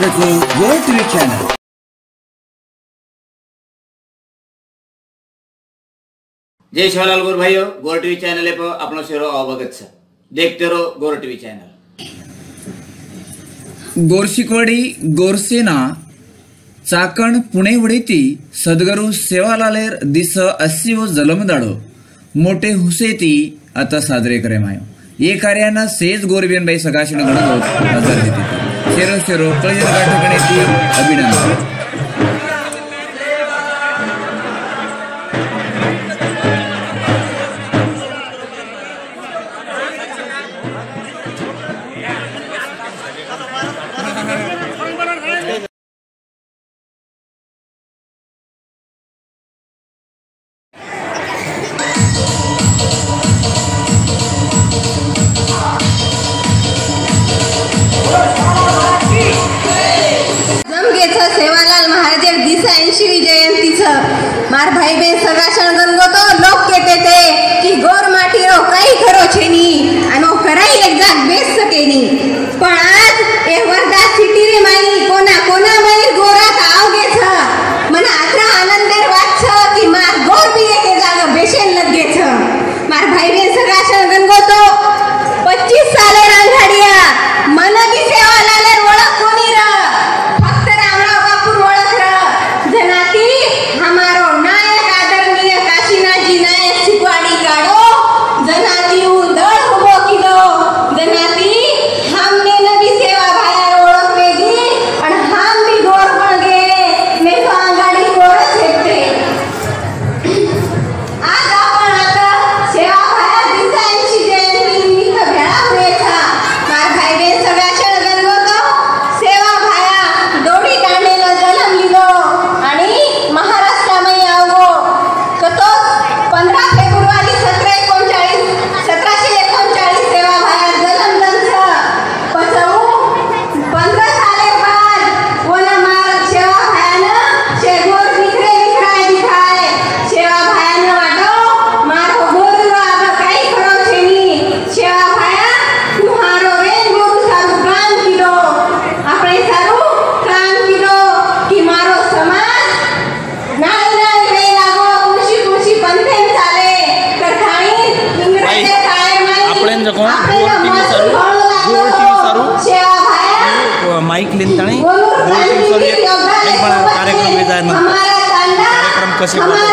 technical World TV channel. Gor TV channel पर अपना TV अवगत আপনার সেরো অবগত দেখতে রো গোর টিভি চ্যানেল गोरशिकवाडी गोरसेना चाकण पुणे वडीती सद्गुरू सेवालालेर दिस अस्सीव जलमदाडो। मोठे हुसेती आता साजरे करे मायो। ये कार्यानं सेज गोरबियनबाई सकाशीनं गणगोत हजर देती. शेरस्य रोग तळजेला गाठोकण येथील अभिनंदन Let's go. शिवेचं सेवालाल महाराजे दिसायन शिवी जयंती मार भाई बे सगाशन गंगोतो लोक केते ते की गोर माटी रो काही करो छेनी आणि कराई एकदा बेस सकेनी. पण आज ए वर्धा सिटी रे माई 가만히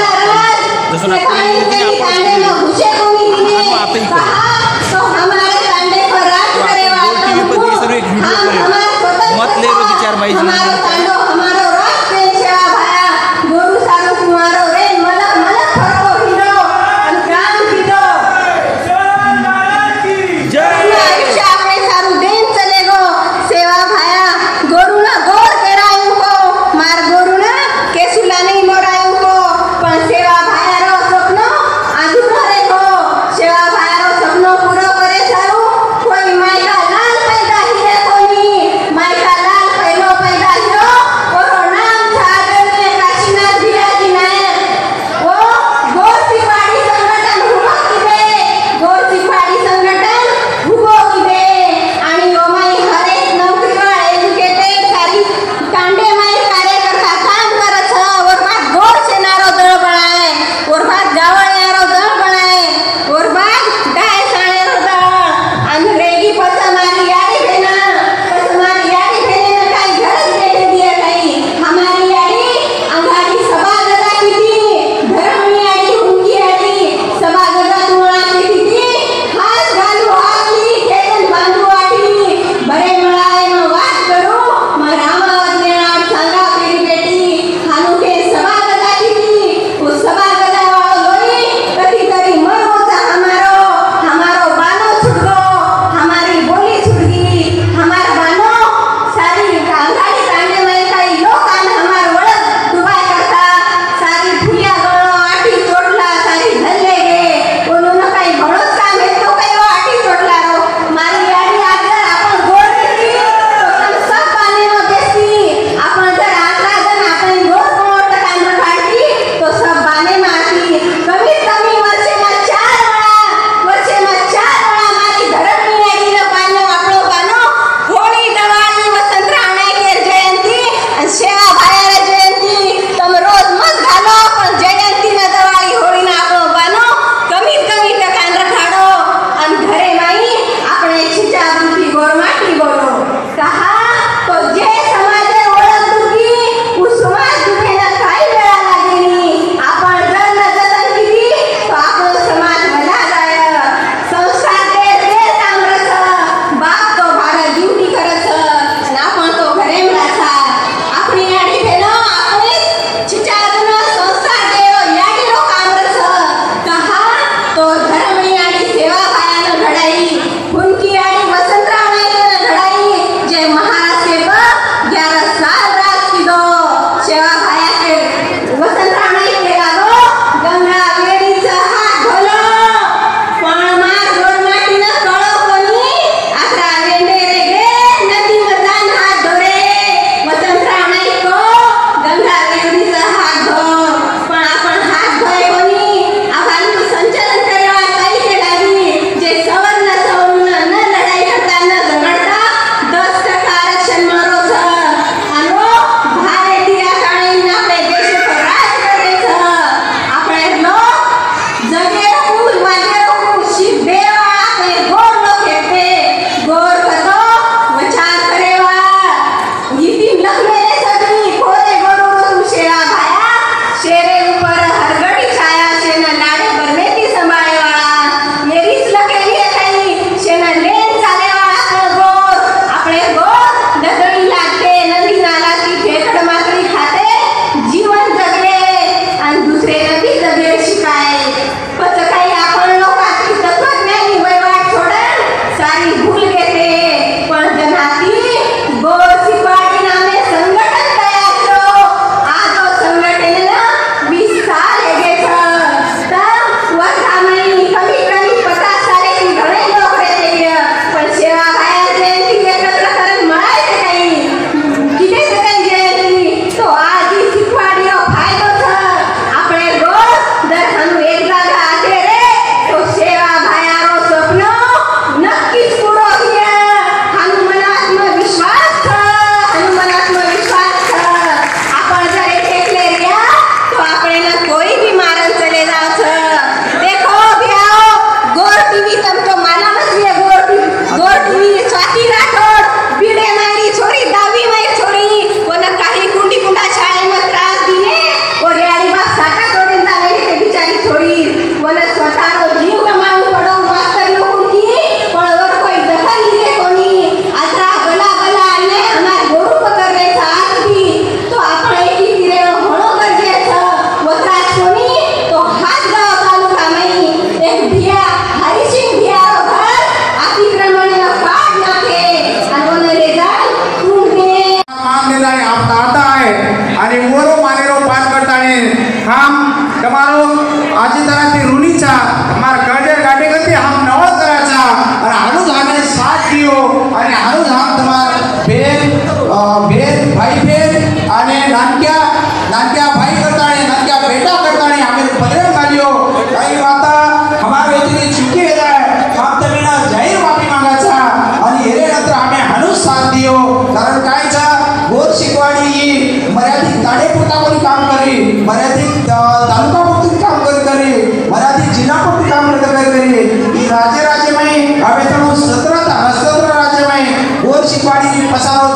વાળી પસારો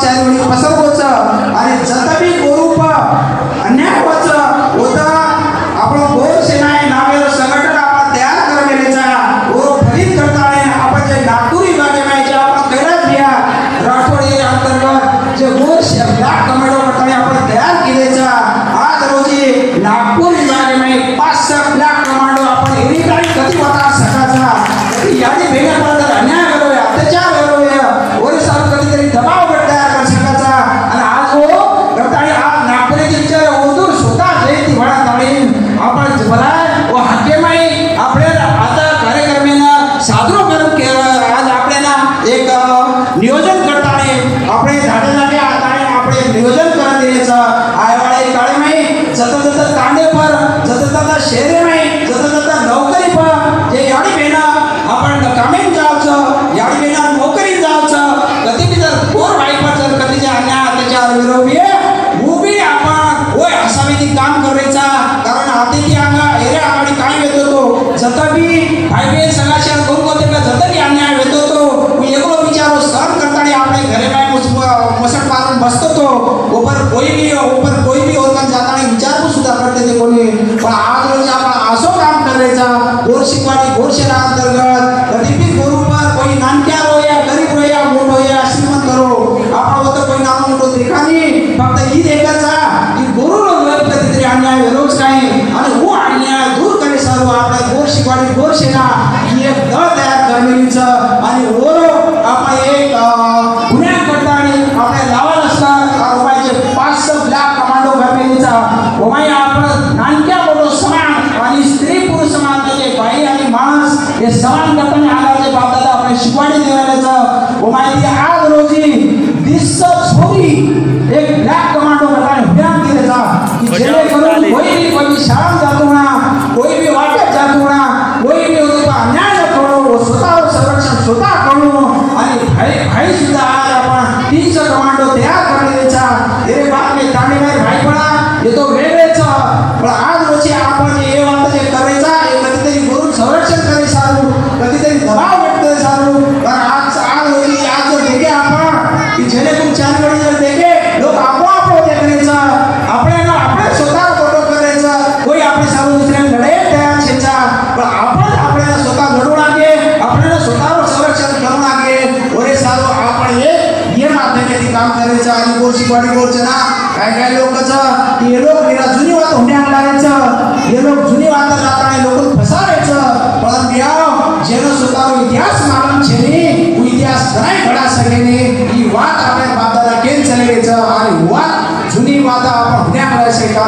Yeah. shukrani ninaeleza umaidi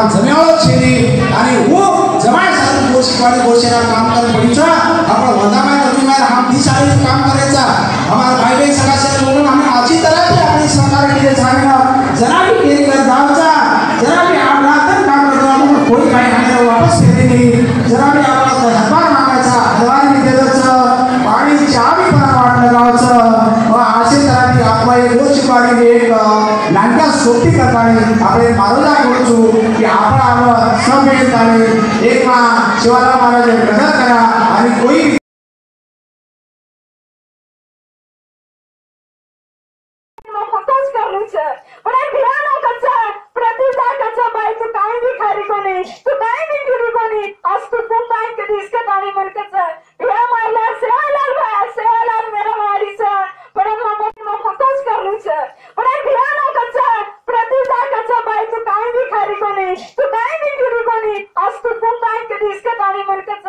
काम जम्यावत छेरी। अनि ऊ जमाय साधन गोरशी पाणी काम करत पडीचा आपण वंदामाय नदीमाय हम दिशाळीचं काम પ્રકારની એક નાનકા સોટી કથાની આપણે મારોજા કરું છું કે આપણા સમય એકમાં શિવાલા મહારાજે પ્રગટ કર્યા અને કોઈ तू नाही मी तुझी पाणी आज तू तू काय कधीस का पाणी म्हणतेच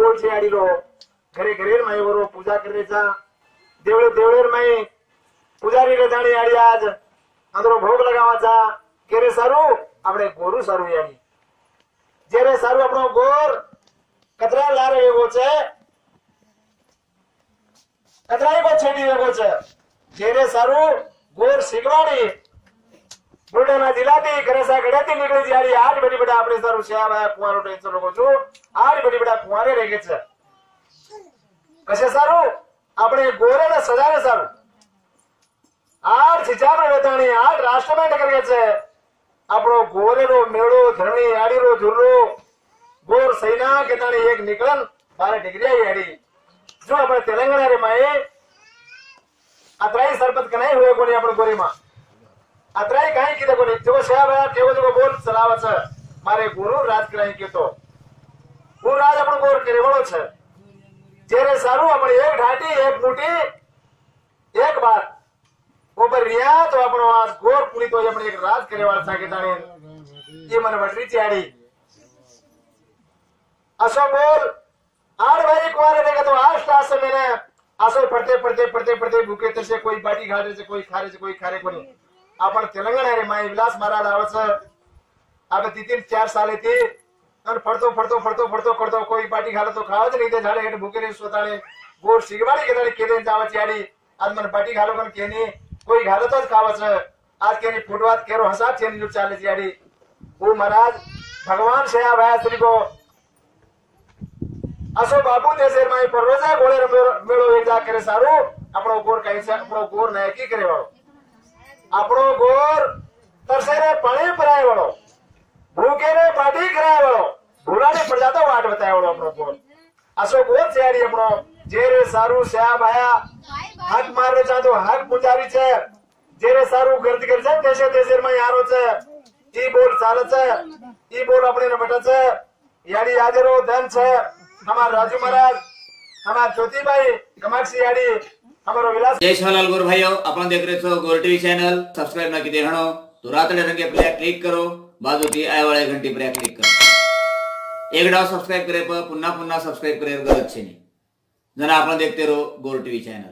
छे आडिलो घरे घरे माई बरो पूजा करायचा देवळे देवळेर माई पुजारी रे जाणी आडी आज अंदरो भोग लगावाचा કેરે સારું આપણે ગોરું સારું યાની જ્યારે સારું આપણો ગોર કતરા લારે એવો છે કતરાઈ કો છેડી એવો છે જ્યારે સારું ગોર શીખવાડી બુલડાના જિલ્લાથી કરસા ગળાથી નીકળી જ્યારે આજ બડી બડા આપણે સારું છે. આ કુંવારો ટેન્શન લોકો છું. આજ બડી બડા કુંવારે રહી છે. કશે સારું? આપણે ગોરે ને સજાને સારું. આઠ સિચારો વેતાણી આઠ રાષ્ટ્રમેન્ટ કરીએ છે. આપણો ગોરેનો મેળો, ધરણી, આડીરો ઝુર્રો ગોર સૈના કેતાણી એક નીકળન, બારે ડિગ્રી આડી જો આપણે તેલંગાણા રે માં અતરાઈ સરપત કનાઈ હોય કોની આપણે ગોરીમાં? अत्राई काही किती कोणी? तेव्हा साहेब आहे तेव्हा तुका बोल चलावाचं मारे गुरु राज कराई केतो गुरु राज आपण गोर केवळो छ जेरे सारू, आपण एक ढाटी, एक मुठी, एक बात. ऊपर रिया तो आपण आज गोर पुरी तो आपण एक राज करेवाळ सागिताने ये मन वटरी चियाडी असो बोल, आड़ भाई कुमार देखा तो आष्ट आसो मैंने आसो पड़ते पड़ते पड़ते पड़ते भूखे तसे कोई बाटी घाटे से कोई खारे से कोई खारे को नहीं आपण तेलंगणा रे माय विलास महाराज आवडचं आता तिथील चार साल येते. आणि फडतो फडतो फडतो फडतो फडतो कोई पाठी घालतो खावत नाही. ते झाडे हेट भुके स्वतःने गोड शिगवाडी केले केले जावाची आडी. आज मन पाठी घालो पण केने. कोई घालतच खावाचं. आज केने फुटवात केरो हसा चेन चालायची आडी. हो महाराज भगवान शया भाया श्री गो. असो बाबू ते सेर माई पररोजा गोळे मेळो एक जा करे सारू. आपण गोर काही आपण गोर नाही की करे बाबू આપણો ગોર કઈ છે આપણો ગોર નાયકી કરે વાળો આપણો ગોર તરસે રે પાણી પરાય વાળો ભૂકે રે પાટી કરાય વાળો ભૂલાની પ્રજા તો વાટ બતાય વાળો આપણો ગોર અસો ગોર છે આડી આપણો જે રે સારું શ્યામ આયા હાથ મારે ચાંદો હાથ પૂજારી છે જે રે સારું ગરજ કરે છે દેશે દેશે માં યારો છે ઈ બોલ ચાલે છે ઈ બોલ આપણે ને બટા છે યાડી હાજરો ધન છે અમાર રાજુ મહારાજ जय शाह गोर भाई अपन देख रहे हो गोर टीवी चैनल। सब्सक्राइब ना की हणो तो रातड़े रंगे पर क्लिक करो बाजू की आय वाले घंटी पर क्लिक करो. एक डाव सब्सक्राइब करे पर पुनः पुनः सब्सक्राइब करे गलत छे नहीं जना अपन देखते रहो गोर टीवी चैनल.